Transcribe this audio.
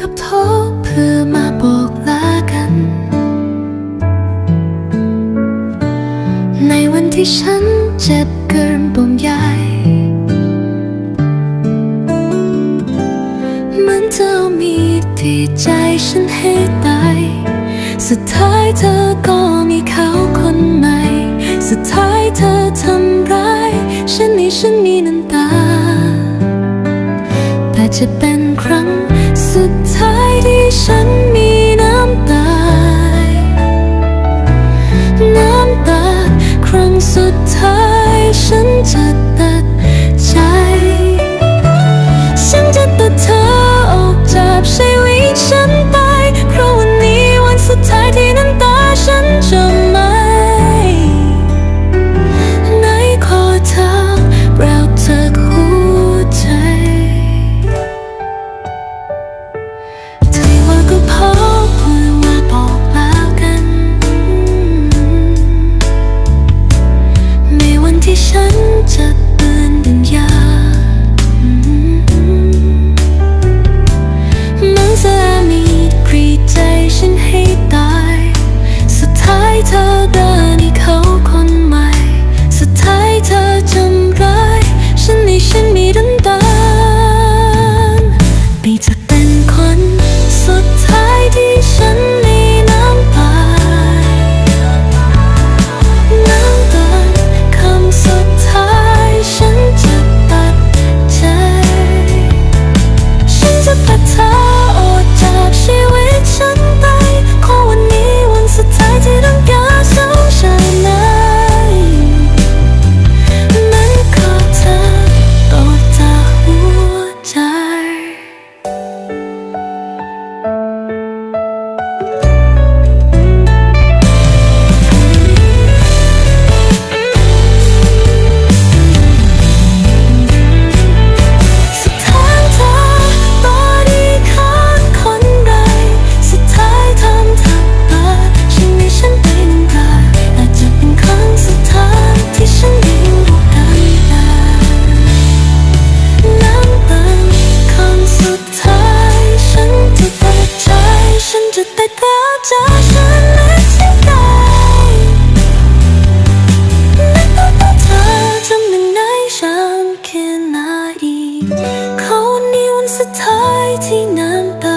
กับโทรเพื่อมาบอกลากัน ในวันที่ฉันเจ็บเกินปมใหญ่เหมือนเธอเอามีดที่ใจฉันให้ตาย สุดท้ายเธอก็มีเขาคนใหม่ สุดท้ายเธอทำร้าย ฉันให้ฉันมีน้ำตา แต่จะเป็นครั้ง ที่ฉันมีน้ำตา น้ำตา ครั้งสุดท้ายฉันจะ 你难办。